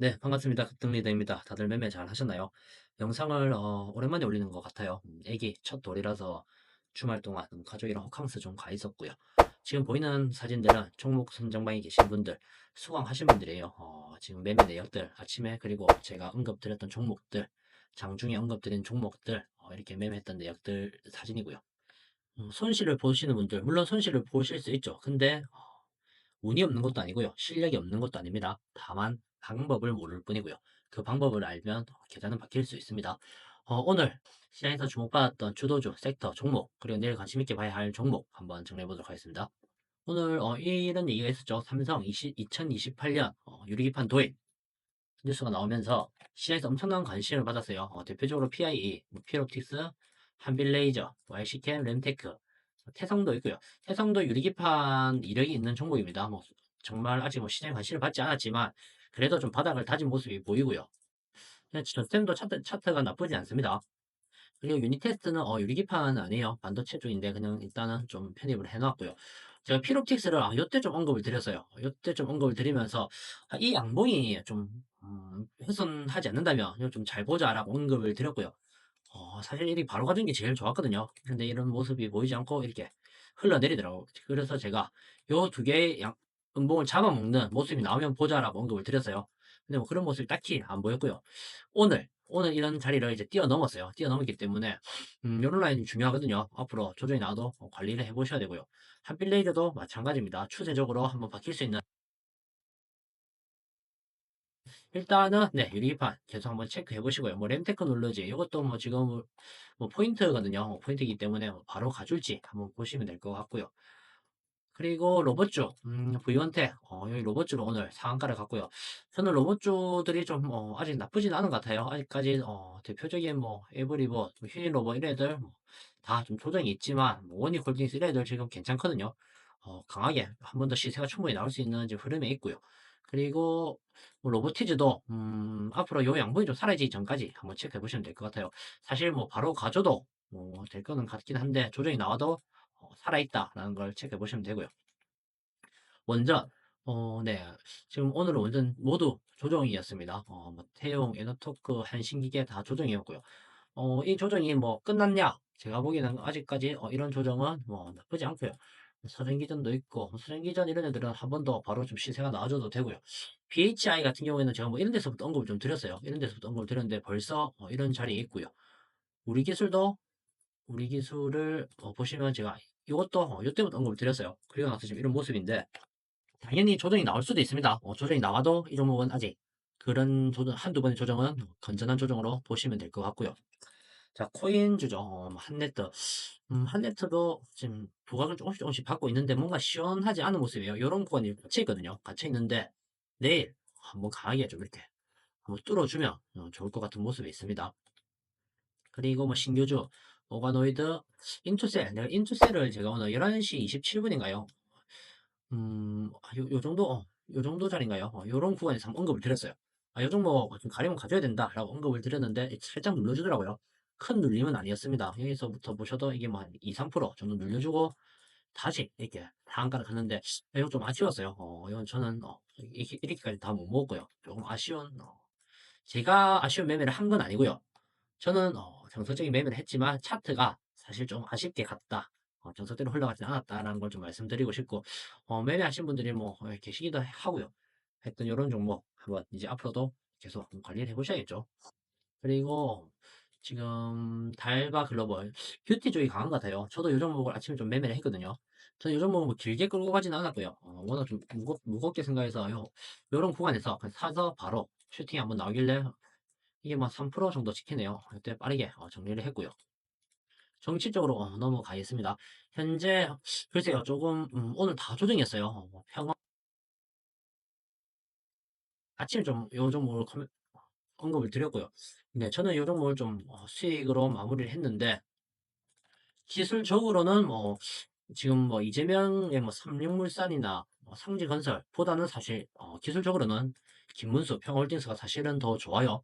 네, 반갑습니다. 급등리더입니다. 다들 매매 잘 하셨나요? 영상을 어, 오랜만에 올리는 것 같아요. 음, 애기 첫 돌이라서 주말 동안 음, 가족이랑 호캉스 좀 가 있었고요. 지금 보이는 사진들은 종목 선정방에 계신 분들, 수강하신 분들이에요. 어, 지금 매매 내역들 아침에 그리고 제가 언급드렸던 종목들, 장중에 언급드린 종목들 어, 이렇게 매매했던 내역들 사진이고요. 음, 손실을 보시는 분들, 물론 손실을 보실 수 있죠. 근데 어, 운이 없는 것도 아니고요. 실력이 없는 것도 아닙니다. 다만 방법을 모를 뿐이고요. 그 방법을 알면 계좌는 바뀔 수 있습니다. 어, 오늘 시장에서 주목받았던 주도주, 섹터, 종목, 그리고 내일 관심 있게 봐야 할 종목 한번 정리해 보도록 하겠습니다. 오늘 어, 이런 얘기가 있었죠. 삼성 20, 2028년 어, 유리기판 도입 뉴스가 나오면서 시장에서 엄청난 관심을 받았어요. 어, 대표적으로 PIE, 뭐 피롭틱스, 한빌레이저, YC캠, 램테크, 태성도 있고요. 태성도 유리기판 이력이 있는 종목입니다. 뭐 정말 아직 뭐 시장에 관심을 받지 않았지만 그래도 좀 바닥을 다진 모습이 보이고요. 저템도 차트, 차트가 나쁘지 않습니다. 그리고 유닛 테스트는 어, 유리기판 아니에요. 반도체 쪽인데 그냥 일단은 좀 편입을 해놨고요. 제가 피롭틱스를 아, 요때 좀 언급을 드렸어요. 요때 좀 언급을 드리면서 아, 이 양봉이 좀 음, 훼손하지 않는다면 좀 잘 보자라고 언급을 드렸고요. 어, 사실 이렇게 바로 가진 게 제일 좋았거든요. 근데 이런 모습이 보이지 않고 이렇게 흘러내리더라고요. 그래서 제가 요 두 개의 양, 음봉을 잡아먹는 모습이 나오면 보자라고 언급을 드렸어요. 근데 뭐 그런 모습이 딱히 안 보였고요. 오늘, 오늘 이런 자리를 이제 뛰어넘었어요. 뛰어넘었기 때문에, 음, 요런 라인이 중요하거든요. 앞으로 조정이 나와도 어, 관리를 해보셔야 되고요. 한빌레이저도 마찬가지입니다. 추세적으로 한번 바뀔 수 있는 일단은 네 유리판 계속 한번 체크해 보시고요. 뭐 램테크 눌러지 이것도 뭐 지금 뭐 포인트거든요. 뭐 포인트이기 때문에 뭐 바로 가줄지 한번 보시면 될 것 같고요. 그리고 로봇주 음, 부이원택 어, 여기 로봇주로 오늘 상한가를 갔고요. 저는 로봇주들이 좀 어, 아직 나쁘진 않은 것 같아요. 아직까지 어, 대표적인 뭐 에브리봇, 뭐 휴일로봇 이런 애들 뭐, 다 좀 조정이 있지만 뭐 원익홀딩스 이런 애들 지금 괜찮거든요. 어, 강하게 한 번 더 시세가 충분히 나올 수 있는 흐름에 있고요. 그리고 뭐 로보티즈도 음, 앞으로 요 양분이 좀 사라지기 전까지 한번 체크해 보시면 될 것 같아요. 사실 뭐 바로 가져도 뭐 될 거는 같긴 한데 조정이 나와도 어, 살아있다라는 걸 체크해 보시면 되고요. 원전 어, 네. 지금 오늘은 완전 모두 조정이었습니다. 어, 뭐 태용, 에너토크, 한신기계 다 조정이었고요. 어, 이 조정이 뭐 끝났냐? 제가 보기에는 아직까지 어, 이런 조정은 뭐 나쁘지 않고요. 서전기전도 있고 서전기전 이런 애들은 한 번 더 바로 좀 시세가 나와줘도 되고요. BHI 같은 경우에는 제가 뭐 이런 데서부터 언급을 좀 드렸어요. 이런 데서부터 언급을 드렸는데 벌써 어, 이런 자리에 있고요. 우리 기술도 우리 기술을 어, 보시면 제가 이것도 어, 이때부터 언급을 드렸어요. 그리고 나서 지금 이런 모습인데 당연히 조정이 나올 수도 있습니다. 어, 조정이 나와도 이 종목은 아직 그런 조정 한두 번의 조정은 건전한 조정으로 보시면 될 것 같고요. 자, 코인 주죠. 어, 뭐 한네트. 음, 한네트도 지금 부각을 조금씩 조금씩 받고 있는데 뭔가 시원하지 않은 모습이에요. 이런 구간이 갇혀 있거든요. 갇혀 있는데 내일 한번 강하게 좀 이렇게 한번 뚫어주면 어, 좋을 것 같은 모습이 있습니다. 그리고 뭐 신규주, 오가노이드, 인투셀. 내가 인투셀을 제가 오늘 11시 27분인가요? 음, 아, 요, 요 정도, 어, 요 정도 자리인가요? 어, 요런 구간에서 한번 언급을 드렸어요. 아, 요 정도 좀 가리면 가져야 된다 라고 언급을 드렸는데 살짝 눌러주더라고요. 큰 눌림은 아니었습니다. 여기서부터 보셔도 이게 뭐 한 2, 3% 정도 눌려주고 다시 이렇게 상한가를 갔는데 이거 좀 아쉬웠어요. 어, 이건 저는 어, 이렇게, 이렇게까지 다 못 먹었고요. 조금 아쉬운 어, 제가 아쉬운 매매를 한 건 아니고요. 저는 어, 정석적인 매매를 했지만 차트가 사실 좀 아쉽게 갔다. 어, 정석대로 흘러가지 않았다라는 걸 좀 말씀드리고 싶고 어, 매매하신 분들이 뭐 어, 계시기도 하고요. 했던 이런 종목 한번 이제 앞으로도 계속 관리를 해보셔야겠죠. 그리고 지금 달바 글로벌 뷰티 쪽이 강한 것 같아요. 저도 요 종목을 아침에 좀 매매를 했거든요. 저는 요 종목은 뭐 길게 끌고 가지는 않았고요. 어, 워낙 좀 무겁, 무겁게 생각해서 요, 요런 구간에서 그냥 사서 바로 슈팅이 한번 나오길래 이게 뭐 3% 정도 지키네요. 이때 빠르게 어, 정리를 했고요. 정치적으로 어, 넘어가겠습니다. 현재 글쎄요 조금 음, 오늘 다 조정했어요. 어, 뭐 평원 아침에 좀 요 종목을 커- 언급을 드렸고요. 네, 저는 요 종목을 좀 어, 수익으로 마무리를 했는데 기술적으로는 뭐 지금 뭐 이재명의 뭐 삼육물산이나 뭐 상지건설보다는 사실 어, 기술적으로는 김문수, 평홀딩스가 사실은 더 좋아요.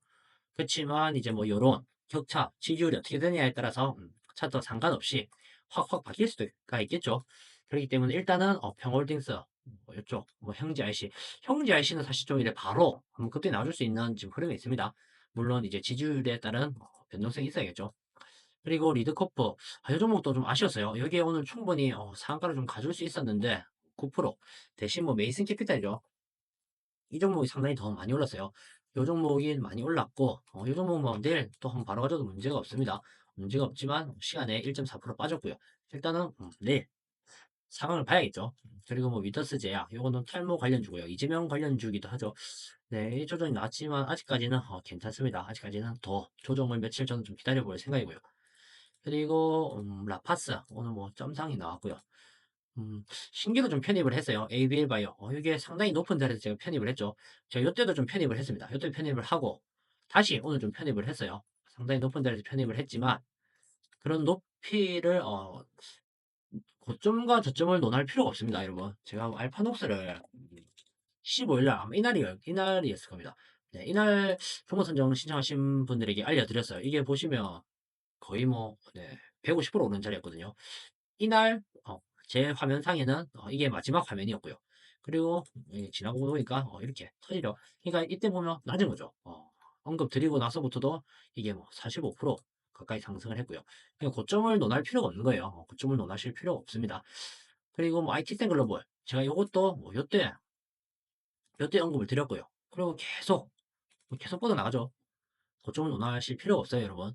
그렇지만 이제 뭐 요런 격차, 지지율이 어떻게 되냐에 따라서 음, 차트 상관없이 확확 바뀔 수가 있겠죠. 그렇기 때문에 일단은 어, 평홀딩스 뭐 이쪽 뭐 형제 IC, 형제 IC는 사실 좀 이래 바로 한번 그때 나와줄 수 있는 지금 흐름이 있습니다. 물론 이제 지지율에 따른 어, 변동성이 있어야겠죠. 그리고 리드코프 아, 이 종목도 좀 아쉬웠어요. 여기에 오늘 충분히 어, 상한가를 좀 가줄 수 있었는데 9% 대신 뭐 메이슨 캐피탈이죠. 이 종목이 상당히 더 많이 올랐어요. 이 종목이 많이 올랐고 어, 이 종목 뭐 내일 또 한번 바로 가져도 문제가 없습니다. 문제가 없지만 시간에 1.4% 빠졌고요. 일단은 음, 내일 상황을 봐야겠죠. 그리고 뭐 위터스 제약 요거는 탈모 관련주고요. 이재명 관련주기도 하죠. 네, 이 조정이 나왔지만 아직까지는 어, 괜찮습니다. 아직까지는 더 조정을 며칠 저는 좀 기다려볼 생각이고요. 그리고 음, 라파스 오늘 뭐 점상이 나왔고요. 음, 신규로 좀 편입을 했어요. ABL 바이오. 어, 이게 상당히 높은 자리에서 제가 편입을 했죠. 제가 이때도 좀 편입을 했습니다. 이때 편입을 하고 다시 오늘 좀 편입을 했어요. 상당히 높은 자리에서 편입을 했지만 그런 높이를 어, 고점과 저점을 논할 필요가 없습니다, 여러분. 제가 알파녹스를 15일날 아마 이날이 이날이었을 겁니다. 네, 이날 종목 선정 신청하신 분들에게 알려드렸어요. 이게 보시면 거의 뭐 네, 150% 오른 자리였거든요. 이날 어, 제 화면상에는 어, 이게 마지막 화면이었고요. 그리고 예, 지나고 보니까 어, 이렇게 터지죠. 그러니까 이때 보면 낮은 거죠. 어, 언급 드리고 나서부터도 이게 뭐 45% 가까이 상승을 했고요. 고점을 논할 필요가 없는 거예요. 어, 고점을 논하실 필요가 없습니다. 그리고 뭐 IT센 글로벌 제가 이것도 뭐 요때 요때 언급을 드렸고요. 그리고 계속 뭐 계속 뻗어 나가죠. 고점을 논하실 필요가 없어요, 여러분.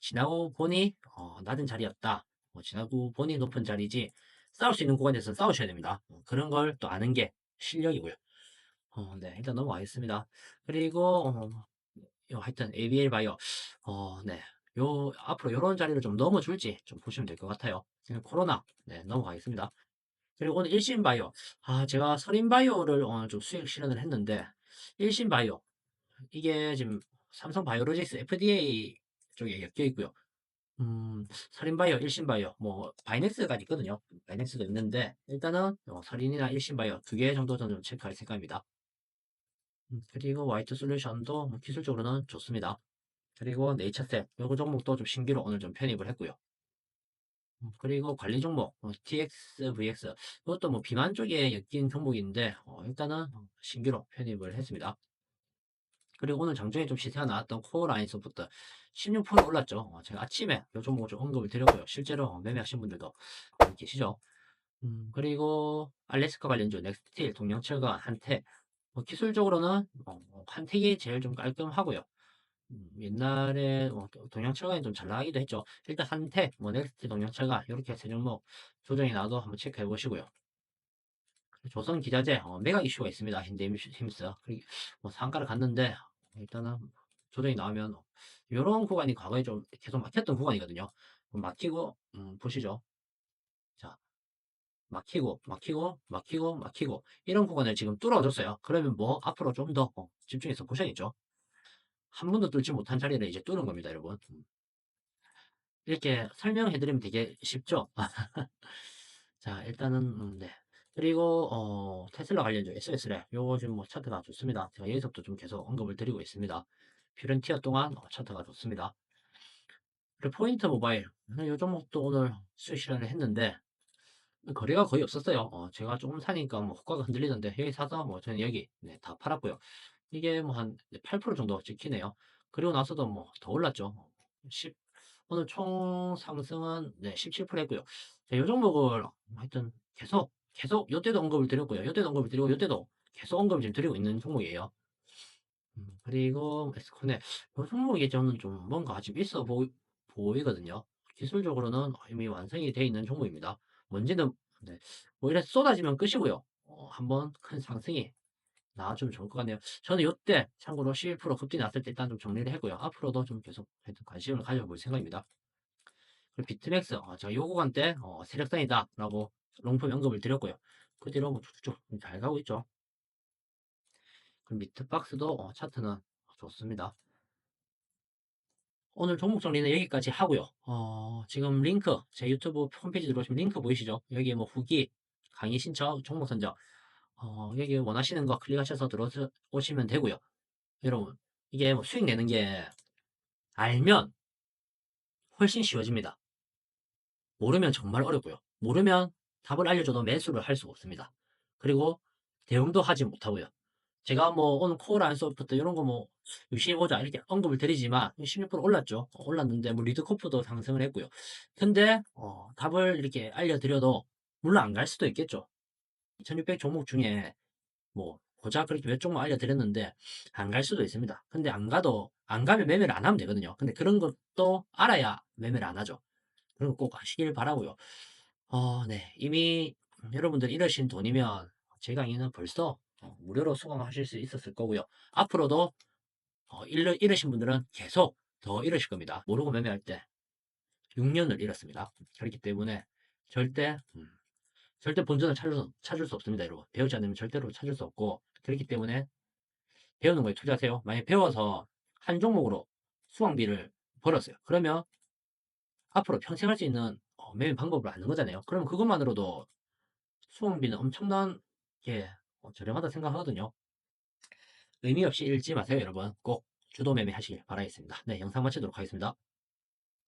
지나고 보니 어, 낮은 자리였다. 뭐 지나고 보니 높은 자리지 싸울 수 있는 구간에서 싸우셔야 됩니다. 어, 그런 걸 또 아는 게 실력이고요. 어, 네, 일단 넘어가겠습니다. 그리고 어, 요 하여튼 ABL 바이오 어, 네, 요 앞으로 요런 자리를 좀 넘어줄지 좀 보시면 될 것 같아요. 지금 코로나 네, 넘어가겠습니다. 그리고 오늘 일신 바이오 아 제가 서린 바이오를 오늘 좀 수익 실현을 했는데 일신 바이오 이게 지금 삼성 바이오로직스 FDA 쪽에 엮여 있고요. 음, 서린바이오, 일신바이오, 뭐, 바이넥스가 있거든요. 바이넥스도 있는데, 일단은, 어, 서린이나 일신바이오 두 개 정도 저는 좀 체크할 생각입니다. 음, 그리고 화이트 솔루션도 뭐 기술적으로는 좋습니다. 그리고 네이처셋, 요거 종목도 좀 신규로 오늘 좀 편입을 했고요. 음, 그리고 관리 종목, 어, TX, VX, 이것도 뭐 비만 쪽에 엮인 종목인데, 어, 일단은 신규로 편입을 했습니다. 그리고 오늘 장중에 좀 시세가 나왔던 코어 라인 소프트 16% 올랐죠. 어, 제가 아침에 요 종목을 좀 언급을 드렸고요. 실제로 매매하신 분들도 계시죠. 음, 그리고 알래스카 관련주 넥스틸, 동양철과 한택 뭐 기술적으로는 어, 뭐 한택이 제일 좀 깔끔하고요. 음, 옛날에 뭐 동양철과는 좀 잘 나가기도 했죠. 일단 한택, 뭐 넥스틸, 동양철과 이렇게 세 종목 조정이 나도 한번 체크해 보시고요. 조선 기자재 어, 메가 이슈가 있습니다. 현대힘스 그리고 뭐 상가를 갔는데 일단은 조정이 나오면 이런 구간이 과거에 좀 계속 막혔던 구간이거든요. 막히고 음, 보시죠. 자, 막히고 막히고 막히고 막히고 이런 구간을 지금 뚫어줬어요. 그러면 뭐 앞으로 좀더 어, 집중해서 보셔야겠죠. 한 번도 뚫지 못한 자리를 이제 뚫은 겁니다, 여러분. 이렇게 설명해드리면 되게 쉽죠. 자, 일단은 음, 네. 그리고 어, 테슬라 관련주 SS래 지금 뭐 차트가 좋습니다. 제가 여기서부터 좀 계속 언급을 드리고 있습니다. 뷰런티어 동안 어, 차트가 좋습니다. 그리고 포인트 모바일 요 종목도 오늘 수익 실현을 했는데 거래가 거의 없었어요. 어, 제가 조금 사니까 뭐 호가가 흔들리는데 여기 사서 뭐 저는 여기 네, 다 팔았고요. 이게 뭐 한 8% 정도 찍히네요. 그리고 나서도 뭐 더 올랐죠. 10, 오늘 총 상승은 네, 17% 했고요. 자, 요 종목을 하여튼 계속 계속 요때도 언급을 드렸고요. 요때도 언급을 드리고 요때도 계속 언급을 지금 드리고 있는 종목이에요. 음, 그리고 에스코네 요 종목이 저는 좀 뭔가 좀 있어 보, 보이거든요. 기술적으로는 이미 완성이 되어 있는 종목입니다. 뭔지는 네, 뭐 이래 쏟아지면 끝이고요. 어, 한번 큰 상승이 나와주면 좋을 것 같네요. 저는 요때 참고로 11% 급등이 났을 때 일단 좀 정리를 했고요. 앞으로도 좀 계속 관심을 가져볼 생각입니다. 그리고 비트맥스 어, 제가 요 구간 때 어, 세력단이다 라고 롱폼 언급을 드렸고요. 그 뒤로 뭐 쭉쭉 잘 가고 있죠. 그럼 미트박스도 어, 차트는 좋습니다. 오늘 종목 정리는 여기까지 하고요. 어, 지금 링크 제 유튜브 홈페이지 들어오시면 링크 보이시죠? 여기 뭐 후기, 강의 신청, 종목 선정 어, 여기 원하시는 거 클릭하셔서 들어오시면 되고요. 여러분 이게 뭐 수익 내는 게 알면 훨씬 쉬워집니다. 모르면 정말 어렵고요. 모르면 답을 알려줘도 매수를 할 수가 없습니다. 그리고 대응도 하지 못하고요. 제가 뭐 오늘 코어 안 소프트 이런 거 뭐 유심히 보자 이렇게 언급을 드리지만 16% 올랐죠. 어, 올랐는데 뭐 리드코프도 상승을 했고요. 근데 어, 답을 이렇게 알려드려도 물론 안 갈 수도 있겠죠. 2600 종목 중에 뭐 고작 그렇게 몇 종목 알려드렸는데 안 갈 수도 있습니다. 근데 안 가도 안 가면 매매를 안 하면 되거든요. 근데 그런 것도 알아야 매매를 안 하죠. 그런 거 꼭 아시길 바라고요. 어, 네. 이미 여러분들 이러신 돈이면 제 강의는 벌써 어, 무료로 수강하실 수 있었을 거고요. 앞으로도 어, 이러, 이러신 분들은 계속 더 이러실 겁니다. 모르고 매매할 때 6년을 잃었습니다. 그렇기 때문에 절대 음, 절대 본전을 찾을 수, 찾을 수 없습니다, 여러분. 배우지 않으면 절대로 찾을 수 없고 그렇기 때문에 배우는 거에 투자하세요. 만약 배워서 한 종목으로 수강비를 벌었어요. 그러면 앞으로 평생 할 수 있는 어, 매매 방법을 아는 거잖아요. 그럼 그것만으로도 수강비는 엄청난 게 어, 저렴하다 생각하거든요. 의미 없이 읽지 마세요, 여러분. 꼭 주도 매매 하시길 바라겠습니다. 네, 영상 마치도록 하겠습니다.